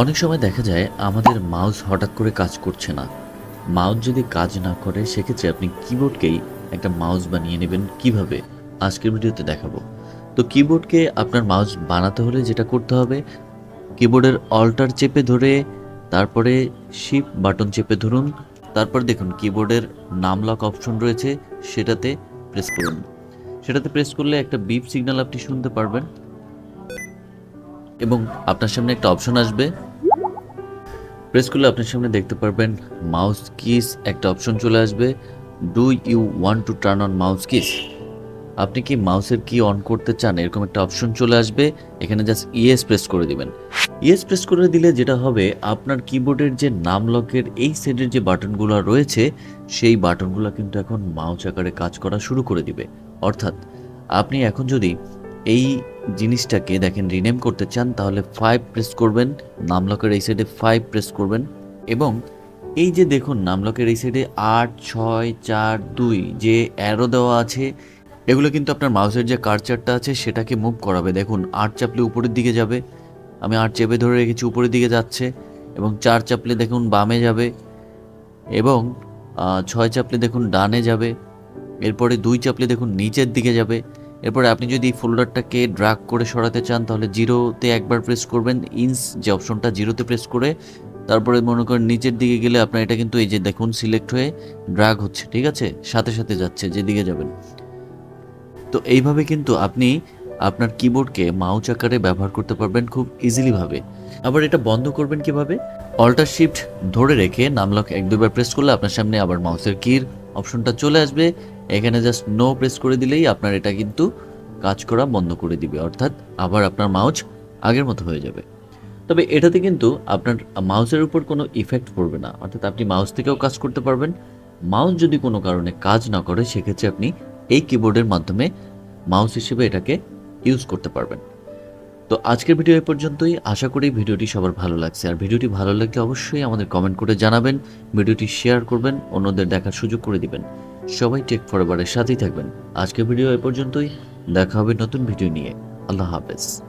অনেক সময় দেখা যায় আমাদের মাউস হঠাৎ করে কাজ করছে না। মাউস যদি কাজ না করে, সেক্ষেত্রে আপনি কিবোর্ডকেই একটা মাউস বানিয়ে নেবেন কীভাবে? আজকের ভিডিওতে দেখাবো। তো কিবোর্ডকে আপনার মাউস বানাতে হলে যেটা করতে হবে কিবোর্ডের অল্টার চেপে ধরে, তারপরে শিপ বাটন চেপে ধরুন, তারপর দেখুন কিবোর্ডের নাম লক অপশন রয়েছে, সেটাতে প্রেস করুন। সেটাতে প্রেস করলে একটা বিপ সিগন্যাল আপনি শুনতে পারবেন। এবং আপনার সামনে একটা অপশন আসবে। প্রেস করলে আপনার সামনে দেখতে পারবেন মাউস কিস একটা অপশন চলে আসবে। Do you want to turn on mouse keys আপনি কি মাউসের কি অন করতে চান? এরকম একটা অপশন চলে আসবে। এখানে জাস্ট ইএস প্রেস করে দিবেন। ইএস প্রেস করে দিলে যেটা হবে, আপনার কিবোর্ডের যে নাম লকের এই সাইডের যে বাটনগুলো রয়েছে, সেই বাটনগুলো কিন্তু এখন মাউস আকারে কাজ করা শুরু করে দিবে। অর্থাৎ আপনি এখন যদি এই জিনিসটাকে দেখেন রিনেম করতে চান, তাহলে ফাইভ প্রেস করবেন, নামলকের এই সাইডে ফাইভ প্রেস করবেন। এবং এই যে দেখুন, নামলকের এই সাইডে আট, ছয়, চার, দুই যে অ্যারো দেওয়া আছে, এগুলো কিন্তু আপনার মাউসের যে কার্চারটা আছে, সেটাকে মুভ করাবে। দেখুন, আট চাপলে উপরের দিকে যাবে। আমি আট চেপে ধরে রেখেছি, উপরের দিকে যাচ্ছে। এবং চার চাপলে দেখুন, বামে যাবে। এবং ছয় চাপলে দেখুন, ডানে যাবে। এরপরে দুই চাপলে দেখুন, নিচের দিকে যাবে। এরপরে আপনি যদি এই ফোল্ডারটাকে ড্রাগ করে সরাতে চান, তাহলে জিরোতে একবার প্রেস করবেন ইন্স যে অপশনটা জিরোতে প্রেস করে, তারপরে মনে করেন নিচের দিকে গেলে আপনার এটা কিন্তু এই যে দেখুন সিলেক্ট হয়ে ড্রাগ হচ্ছে, ঠিক আছে? সাথে সাথে যাচ্ছে, যেদিকে যাবেন। তো এইভাবে কিন্তু আপনি আপনার কিবোর্ডকে মাউচ আকারে ব্যবহার করতে পারবেন খুব ইজিলিভাবে আবার এটা বন্ধ করবেন কীভাবে? অল্টার শিফট ধরে রেখে নামলক এক দুবার প্রেস করলে আপনার সামনে আবার মাউসের কির অপশনটা চলে আসবে। এখানে জাস্ট নো প্রেস করে দিলেই আপনার এটা কিন্তু কাজ করা বন্ধ করে দিবে। অর্থাৎ আবার আপনার মাউচ আগের মতো হয়ে যাবে। তবে এটাতে কিন্তু আপনার মাউসের উপর কোনো ইফেক্ট পড়বে না। অর্থাৎ আপনি মাউস থেকেও কাজ করতে পারবেন। মাউস যদি কোনো কারণে কাজ না করে, সেক্ষেত্রে আপনি এই কিবোর্ডের মাধ্যমে মাউস হিসেবে এটাকে ইউজ করতে পারবেন। তো আজকের ভিডিও এ পর্যন্তই। আশা করি ভিডিওটি সবার ভালো লাগছে। আর ভিডিওটি ভালো লাগলে অবশ্যই আমাদের কমেন্ট করে জানাবেন, ভিডিওটি শেয়ার করবেন, অন্যদের দেখার সুযোগ করে দিবেন। সবাই টেক ফরবারের সাথেই থাকবেন। আজকের ভিডিও এ পর্যন্তই। দেখা হবে নতুন ভিডিও নিয়ে। আল্লাহ হাফেজ।